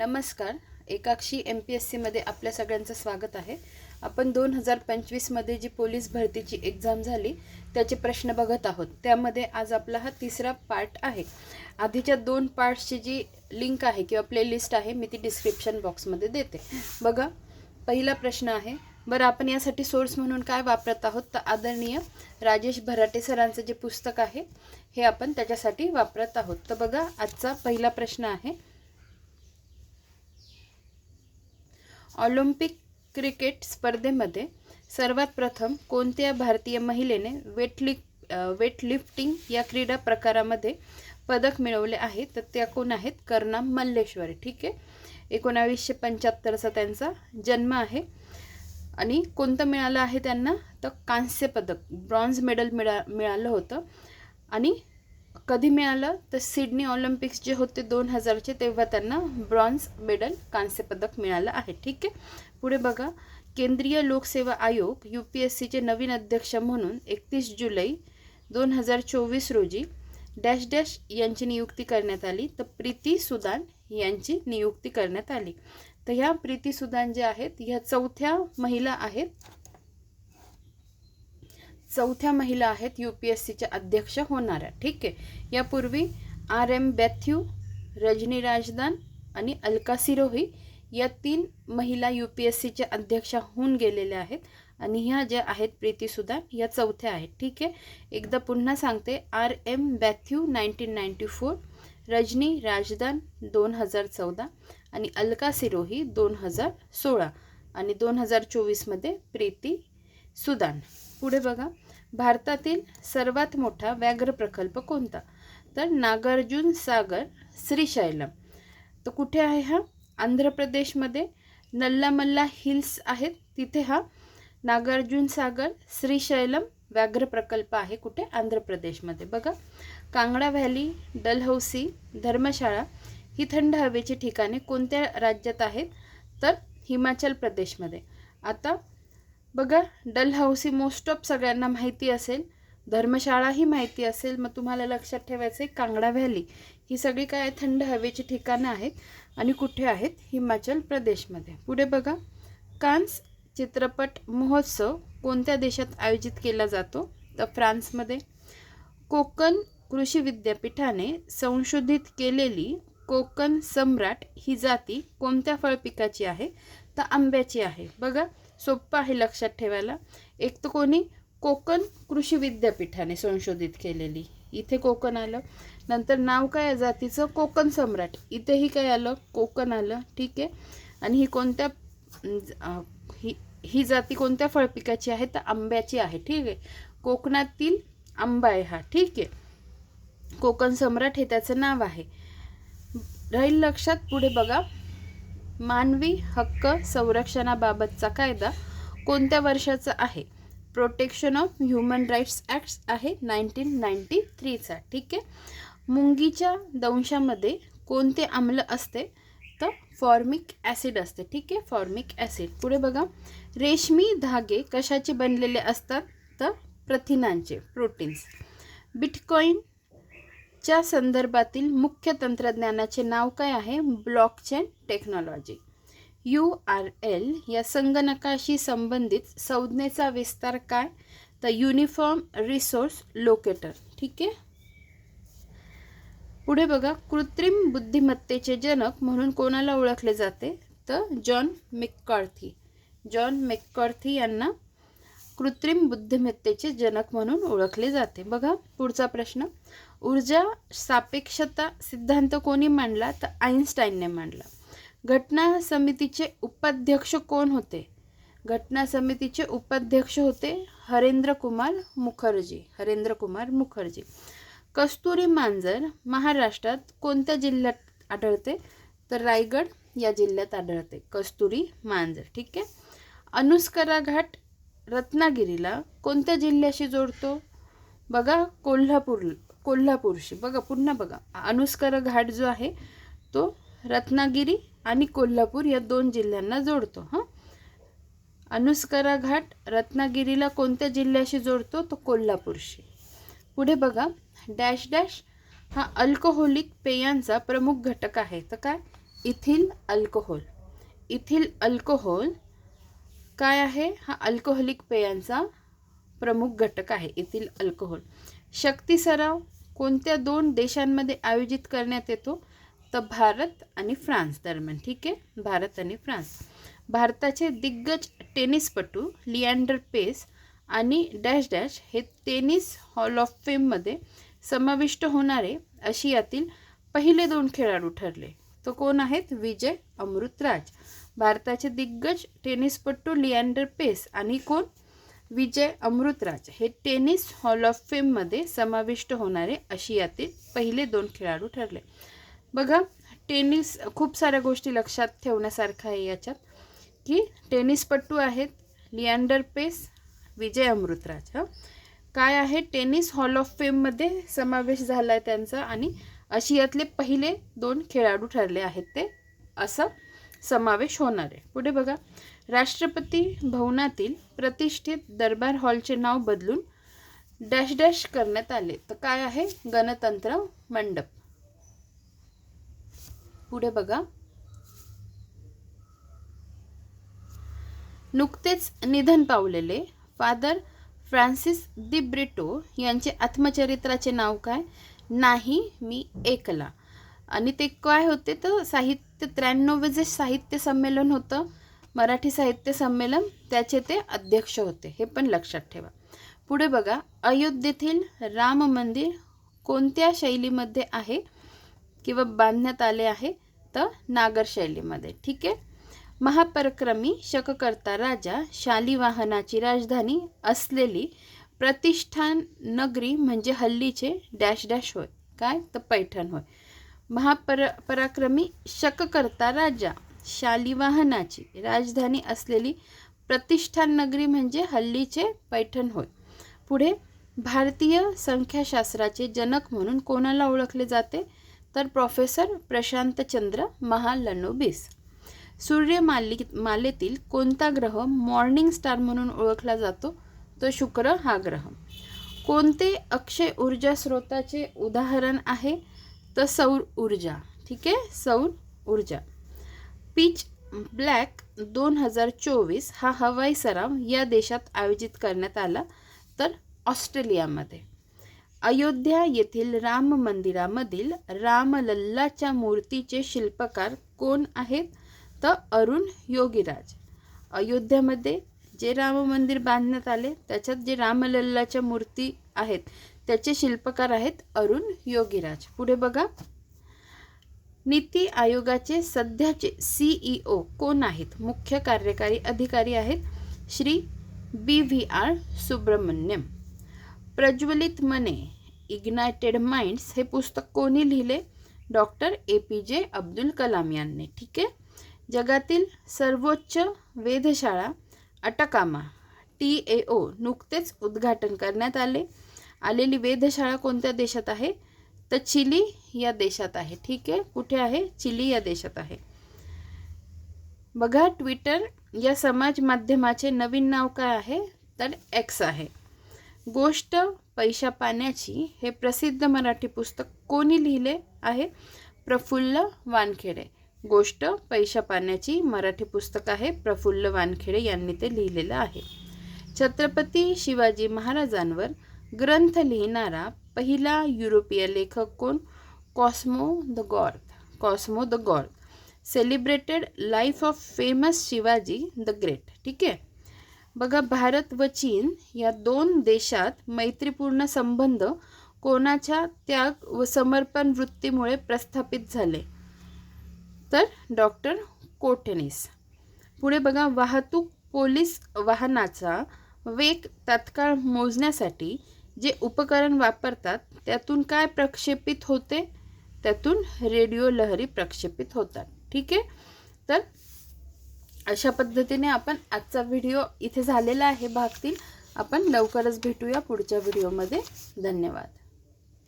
नमस्कार. एकाक्षी M P S सीमध्ये आपल्या सगळ्यांचं स्वागत आहे. आपण दोन हजार पंचवीसमध्ये जी पोलीस भरतीची एक्झाम झाली त्याचे प्रश्न बघत आहोत. त्यामध्ये आज आपला हा तिसरा पार्ट आहे. आधीच्या दोन पार्ट्सची जी लिंक आहे किंवा प्लेलिस्ट आहे मी ती डिस्क्रिप्शन बॉक्समध्ये देते. बघा पहिला प्रश्न आहे बरं आपण यासाठी सोर्स म्हणून काय वापरत आहोत? तर आदरणीय राजेश भराटे सरांचं जे पुस्तक आहे हे आपण त्याच्यासाठी वापरत आहोत. तर बघा आजचा पहिला प्रश्न आहे ऑलिम्पिक क्रिकेट स्पर्धेमध्ये सर्वात प्रथम कोणत्या भारतीय महिलेने वेटलि वेटलिफ्टिंग या क्रीडा प्रकारामध्ये पदक मिळवले आहे? तर त्या कोण आहेत? कर्णा मल्लेश्वरी. ठीक आहे? एकोणावीसशे पंच्याहत्तरचा त्यांचा जन्म आहे. आणि कोणतं मिळालं आहे त्यांना? तर कांस्य पदक. ब्रॉन्झ मेडल मिळा मिळालं होतं. आणि कधी मिळालं? तर सिडनी ऑलिम्पिक्स जे होते दोन हजारचे तेव्हा त्यांना ब्रॉन्झ मेडल कांस्य पदक मिळालं आहे. ठीक आहे? पुढे बघा. केंद्रीय लोकसेवा आयोग यू पी एस सीचे नवीन अध्यक्ष म्हणून एकतीस जुलै दोन हजार चोवीस रोजी डॅश डॅश यांची नियुक्ती करण्यात आली. तर प्रीती सुदान यांची नियुक्ती करण्यात आली. तर ह्या प्रीती सुदान ज्या आहेत ह्या चौथ्या महिला आहेत. चौथ्या महिला आहेत यू पी एस सीच्या अध्यक्ष होणाऱ्या. ठीक आहे? यापूर्वी आर एम बॅथ्यू रजनी राजदान आणि अलका सिरोही या तीन महिला यू पी एस सीच्या अध्यक्षा होऊन गेलेल्या आहेत आणि ह्या ज्या आहेत प्रीती सुदान या चौथ्या आहेत. ठीक आहे? एकदा पुन्हा सांगते. R M बॅथ्यू nineteen ninety four Rajni Rajdan दोन हजार चौदा आणि अलका सिरोही दोन हजार सोळा आणि दोन हजार चोवीसमध्ये प्रीती सुदान. पुढे बघा. भारतातील सर्वात मोठा व्याघ्र प्रकल्प कोणता? तर नागार्जुन सागर श्रीशैलम तर कुठे आहे हा? आंध्र प्रदेशमध्ये. नल्लामल्ला हिल्स आहेत. तिथे हा नागार्जुन सागर श्रीशैलम व्याघ्र प्रकल्प आहे कुठे? आंध्र प्रदेशमध्ये. बघा. कांगडा व्हॅली डलहौसी धर्मशाळा ही थंड हवेची ठिकाणे कोणत्या राज्यात आहेत? तर हिमाचल प्रदेशमध्ये. आता बघा डलहौसी मोस्ट ऑफ सगळ्यांना माहिती असेल. धर्मशाळा ही माहिती असेल. मग तुम्हाला लक्षात ठेवायचं आहे कांगडा व्हॅली. ही सगळी काय थंड हवेची ठिकाणं आहेत आणि कुठे आहेत? हिमाचल प्रदेशमध्ये. पुढे बघा. कान्स चित्रपट महोत्सव कोणत्या देशात आयोजित केला जातो? तर फ्रान्समध्ये. कोकण कृषी विद्यापीठाने संशोधित केलेली कोकण सम्राट ही जाती कोणत्या फळपिकाची आहे? तर आंब्याची आहे. बघा. सोपं आहे लक्षात ठेवायला. एक तर कोणी कोकण कृषी विद्यापीठाने संशोधित केलेली. इथे कोकण आलं. नंतर नाव काय जातीचं कोकण सम्राट. इथेही काय आलं? कोकण आलं. ठीक आहे. आणि ही कोणत्या ही ही जाती कोणत्या फळपिकाची आहे? तर आंब्याची आहे. ठीक आहे. कोकणातील आंबा आहे हा. ठीक आहे. कोकण सम्राट हे त्याचं नाव आहे. राहील लक्षात. पुढे बघा. मानवी हक्क संरक्षणाबाबतचा कायदा कोणत्या वर्षाचा आहे? Protection of human rights acts आहे नाईन्टीन नाईन्टी थ्रीचा. ठीक आहे? मुंगीच्या दंशामध्ये कोणते आम्ल असते? तर फॉर्मिक ॲसिड असते. ठीक आहे? Formic acid. पुढे बघा. रेशमी धागे कशाचे बनलेले असतात? तर प्रथिनांचे प्रोटीन्स. बिटकॉईन च्या संदर्भातील मुख्य तंत्रज्ञानाचे नाव काय आहे? Blockchain technology. U R L या संगणकाशी संबंधित संज्ञेचा विस्तार काय? तर युनिफॉर्म रिसोर्स लोकेटर. ठीक आहे? पुढे बघा. कृत्रिम बुद्धिमत्तेचे जनक म्हणून कोणाला ओळखले जाते? तर जॉन मेक्कॉर्थी. जॉन मेक्कॉर्थी यांना कृत्रिम बुद्धिमत्तेचे जनक म्हणून ओळखले जाते. बघा पुढचा प्रश्न. ऊर्जा सापेक्षता सिद्धांत कोणी मांडला? तर आईन्स्टाईनने मांडला. घटना समितीचे उपाध्यक्ष कोण होते? घटना समितीचे उपाध्यक्ष होते हरेंद्र कुमार मुखर्जी. हरेंद्र कुमार मुखर्जी. कस्तुरी मांजर महाराष्ट्रात कोणत्या जिल्ह्यात आढळते? तर रायगड या जिल्ह्यात आढळते. कस्तुरी मांजर. ठीक आहे? अनुस्करा घाट रत्नागिरीला कोणत्या जिल्ह्याशी जोडतो? बघा कोल्हापूर कोल्हापूरशी. बघा पुन्हा बघा. अनुस्कर घाट जो आहे तो रत्नागिरी आणि कोल्हापूर या दोन जिल्ह्यांना जोडतो हां? अनुस्करा घाट रत्नागिरीला कोणत्या जिल्ह्याशी जोडतो? तो कोल्हापूरशी. पुढे बघा डॅश डॅश हा अल्कोहोलिक पेयांचा प्रमुख घटक आहे. तर काय? Ethyl alcohol. इथिल अल्कोहोल काय आहे? हा अल्कोहोलिक पेयांचा प्रमुख घटक आहे येथील अल्कोहोल. शक्ती सराव कोणत्या दोन देशांमध्ये आयोजित करण्यात येतो? तर भारत आणि फ्रान्स दरम्यान ठीक आहे? भारत आणि फ्रान्स. भारताचे दिग्गज टेनिसपटू लिअँडर पेस आणि डॅश डॅश हे टेनिस हॉल ऑफ फेममध्ये समाविष्ट होणारे आशियातील पहिले दोन खेळाडू ठरले. तो कोण आहेत? विजय अमृतराज. भारताचे दिग्गज टेनिसपटू लिअँडर पेस आणि कोण? विजय अमृतराज हे टेनिस हॉल ऑफ फेममध्ये समाविष्ट होणारे आशियातील पहिले दोन खेळाडू ठरले. बघा टेनिस खूप साऱ्या गोष्टी लक्षात ठेवण्यासारखं आहे याच्यात की टेनिसपटू आहेत लिअँडर पेस विजय अमृतराज हां. काय आहे? टेनिस हॉल ऑफ फेममध्ये समावेश झाला आहे त्यांचा आणि आशियातले पहिले दोन खेळाडू ठरले आहेत ते असं समावेश होणार आहे. पुढे बघा. राष्ट्रपती भवनातील प्रतिष्ठित दरबार हॉलचे नाव बदलून डॅश डॅश करण्यात आले. तर काय आहे? गणतंत्र मंडप. पुढे बघा. नुकतेच निधन पावलेले फादर फ्रान्सिस दी ब्रिटो यांचे आत्मचरित्राचे नाव काय? नाही मी एकला. आणि ते काय होते तर साहित्य त्र्याण्णव जे साहित्य संमेलन होतं मराठी साहित्य संमेलन त्याचे ते अध्यक्ष होते. हे पण लक्षात ठेवा. पुढे बघा अयोध्येतील राम मंदिर कोणत्या शैलीमध्ये आहे किंवा बांधण्यात आले आहे? तर नागर शैलीमध्ये. ठीक आहे? महापरक्रमी शककर्ता राजा शालिवाहनाची राजधानी असलेली प्रतिष्ठान नगरी म्हणजे हल्लीचे डॅश डॅश होय. काय? तर पैठण होय. महापर पराक्रमी शककर्ता राजा शालिवाहनाची राजधानी असलेली प्रतिष्ठान नगरी म्हणजे हल्लीचे पैठण होय. पुढे भारतीय संख्याशास्त्राचे जनक म्हणून कोणाला ओळखले जाते? तर प्रोफेसर प्रशांतचंद्र महालनोबिस. सूर्यमाली मालेतील कोणता ग्रह मॉर्निंग स्टार म्हणून ओळखला जातो? तो शुक्र हा ग्रह. कोणते अक्षय ऊर्जा स्रोताचे उदाहरण आहे? तर सौर ऊर्जा ठीक आहे? सौर ऊर्जा. पिच ब्लॅक दोन हजार चोवीस हा हवाई सराव या देशात आयोजित करण्यात आला तर ऑस्ट्रेलियामध्ये. अयोध्या येथील राम मंदिरामधील रामलल्लाच्या मूर्तीचे शिल्पकार कोण आहेत? तर अरुण योगीराज. अयोध्यामध्ये जे राम मंदिर बांधण्यात आले त्याच्यात जे रामलल्लाच्या मूर्ती आहेत त्याचे शिल्पकार आहेत अरुण योगीराज. पुढे बघा. नीती आयोगाचे सध्याचे सीईओ कोण आहेत? मुख्य कार्यकारी अधिकारी आहेत Shri B V R Subrahmanyam. प्रज्वलित मने इग्नायटेड माइंड्स हे पुस्तक कोणी लिहिले? डॉक्टर ए पी जे अब्दुल कलाम यांनी. ठीक आहे? जगातील सर्वोच्च वेधशाळा अटकामा टी ए ओ नुकतेच उद्घाटन करण्यात आले. आलेली वेधशाळा कोणत्या देशात आहे? तर चिली या देशात आहे. ठीक आहे? कुठे आहे? चिली या देशात आहे. बघा ट्विटर या समाज माध्यमाचे नवीन नाव काय आहे? तर एक्स आहे. गोष्ट पैशा पाण्याची हे प्रसिद्ध मराठी पुस्तक कोणी लिहिले आहे? प्रफुल्ल वानखेडे. गोष्ट पैशा पाण्याची मराठी पुस्तक आहे. प्रफुल्ल वानखेडे यांनी ते लिहिलेलं आहे. छत्रपती शिवाजी महाराजांवर ग्रंथ लिहिणारा पहिला युरोपीय लेखक कोण? Cosme da Guarda Cosme da Guarda celebrated life of famous Shivaji the great ठीक आहे? बघा भारत व चीन या दोन देशात मैत्रीपूर्ण संबंध कोणाच्या त्याग व समर्पण वृत्तीमुळे प्रस्थापित झाले? तर डॉक्टर कोटेनिस. पुढे बघा वाहतूक पोलीस वाहनाचा वेग तात्काळ मोजण्यासाठी जे उपकरण वापरतात त्यातून काय प्रक्षेपित होते? त्यातून रेडिओ लहरी प्रक्षेपित होतात. ठीक आहे? तर अशा पद्धतीने आपण आजचा व्हिडिओ इथे झालेला आहे भाग तीन आपण लवकरच भेटूया पुढच्या व्हिडिओमध्ये. धन्यवाद.